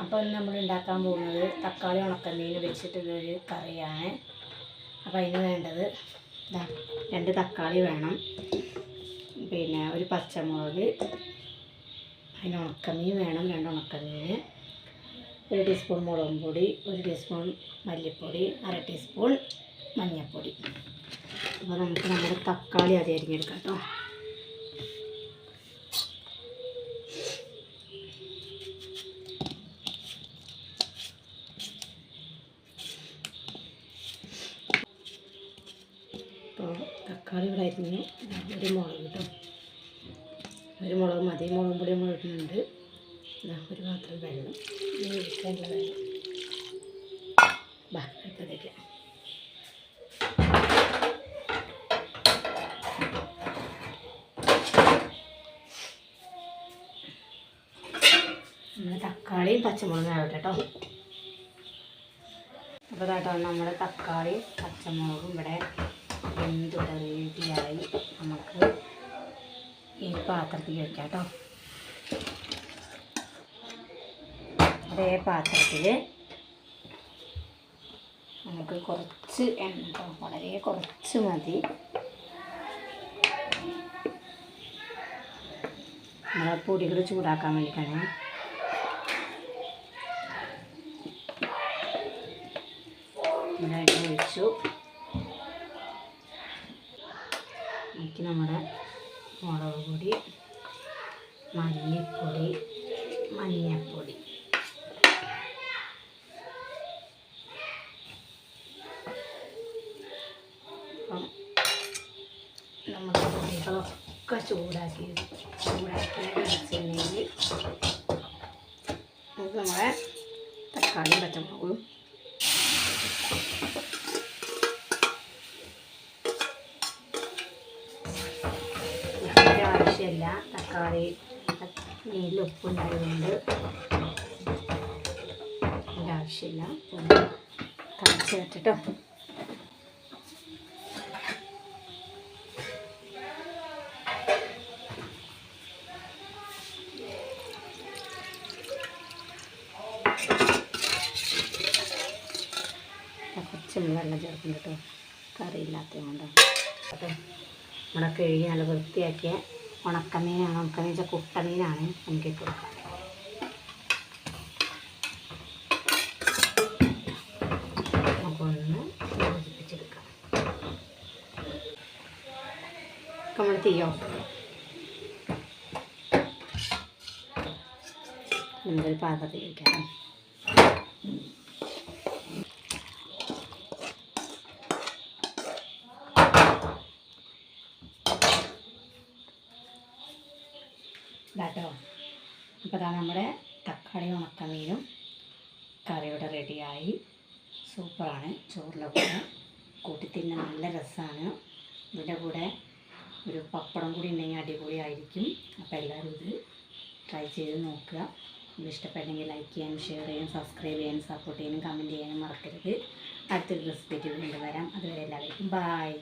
അപ്പോൾ ഇന്ന് നമ്മൾ ഉണ്ടാക്കാൻ പോകുന്നത് തക്കാളി ഉണക്കമീൻ വെച്ചിട്ടുള്ളൊരു കറിയാണ്. അപ്പോൾ അതിന് വേണ്ടത് രണ്ട് തക്കാളി വേണം. പിന്നെ ഒരു പച്ചമുളക് അതിന് ഉണക്കമീൻ വേണം രണ്ട് ഉണക്കമീൻ. ഒരു ടീസ്പൂൺ മുളകും പൊടി ഒരു ടീസ്പൂൺ മല്ലിപ്പൊടി അര ടീസ്പൂൺ മഞ്ഞൾപ്പൊടി. അപ്പോൾ നമുക്ക് നമ്മുടെ തക്കാളി അത് അരിഞ്ഞെടുക്കാം കേട്ടോ അപ്പോൾ തക്കാളി ഇവിടെ അരിഞ്ഞു ഒരു മുളക് കിട്ടും. ഒരു മുളക് മതി. മുളകും പൊടി നമ്മൾ ഇടുന്നുണ്ട് ഇതാ ഒരു പാത്രം വെള്ളം. ഒഴിക്കാനുള്ള വെള്ളം ബാ അടുത്തതേക്ക് തക്കാളിയും പച്ചമുളകും ആവട്ടെ കേട്ടോ. അപ്പോൾ കേട്ടോ നമ്മുടെ തക്കാളിയും പച്ചമുളകും ഇവിടെ എന്ത് റെഡിയായി നമുക്ക് ഈ പാത്രത്തിൽ വയ്ക്കാം കേട്ടോ അതേ പാത്രത്തിൽ നമുക്ക് കുറച്ച് എണ്ണ വളരെ കുറച്ച് മതി. നമ്മളെ പൊടികൾ ചൂടാക്കാൻ വേണ്ടിയിട്ടാണ് ഒഴിച്ചു. എനിക്ക് നമ്മുടെ മുളക് പൊടി മല്ലിപ്പൊടി മഞ്ഞൾപ്പൊടി അപ്പം നമ്മുടെ പൊടികളൊക്കെ ചൂടാക്കി ചൂടാക്കി വെച്ചിട്ടുണ്ടെങ്കിൽ നമുക്ക് നമ്മുടെ തക്കാളിയും പച്ചമുളകും ആവശ്യമില്ല. തക്കാളി നീരിൽ ഉപ്പുണ്ടായതുകൊണ്ട് ആവശ്യമില്ല. തളിച്ച് കേട്ടോ വെള്ളം ചേർക്കും കേട്ടോ. കറിയില്ലാത്തത് കൊണ്ടാണ്. കേട്ടോ നമ്മുടെ കഴുകി നല്ല വൃത്തിയാക്കിയ ഉണക്കമീനാണ്. ഉണക്കമീൻ വെച്ചാൽ കുട്ടമീനാണ് നമുക്ക് ഇട്ട് കൊടുക്കാം. നമുക്കൊന്ന് യോജിപ്പിച്ചെടുക്കാം. നമ്മൾ തീയോ നമുക്കൊരു പാത്രത്തിൽ ഇതാട്ടോ. അപ്പോൾ ഇതാ നമ്മുടെ തക്കാളി ഉണക്കമീനും കറിയുടെ റെഡിയായി. സൂപ്പറാണ്. ചോറിന്റെ കൂടെ കൂട്ടി തിന്നാൻ നല്ല രസമാണ്. ഇതിന്റെ കൂടെ ഒരു പപ്പടം കൂടി ഉണ്ടെങ്കിൽ അടിപൊളിയായിരിക്കും. അപ്പോൾ എല്ലാവരും ഇത് ട്രൈ ചെയ്ത് നോക്കുക. ഇത് ഇഷ്ടപ്പെട്ടെങ്കിൽ ലൈക്ക് ചെയ്യാനും ഷെയർ ചെയ്യാനും സബ്സ്ക്രൈബ് ചെയ്യാനും സപ്പോർട്ട് ചെയ്യാനും കമന്റ് ചെയ്യാനും മറക്കരുത്. അടുത്തൊരു റെസിപ്പി വീണ്ടും വരാം. അതുവരെ എല്ലാവർക്കും ബായ്